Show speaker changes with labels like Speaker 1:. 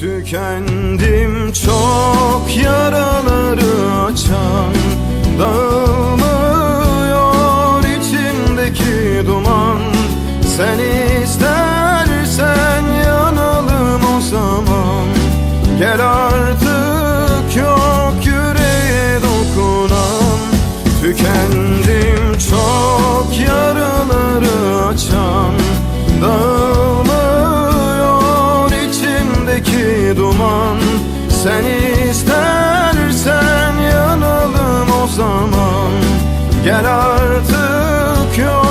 Speaker 1: Tükendim çok yaraları açan Dağılmıyor içimdeki duman. Sen istersen yanalım o zaman. Gel duman. Sen istersen yanalım o zaman. Gel artık yok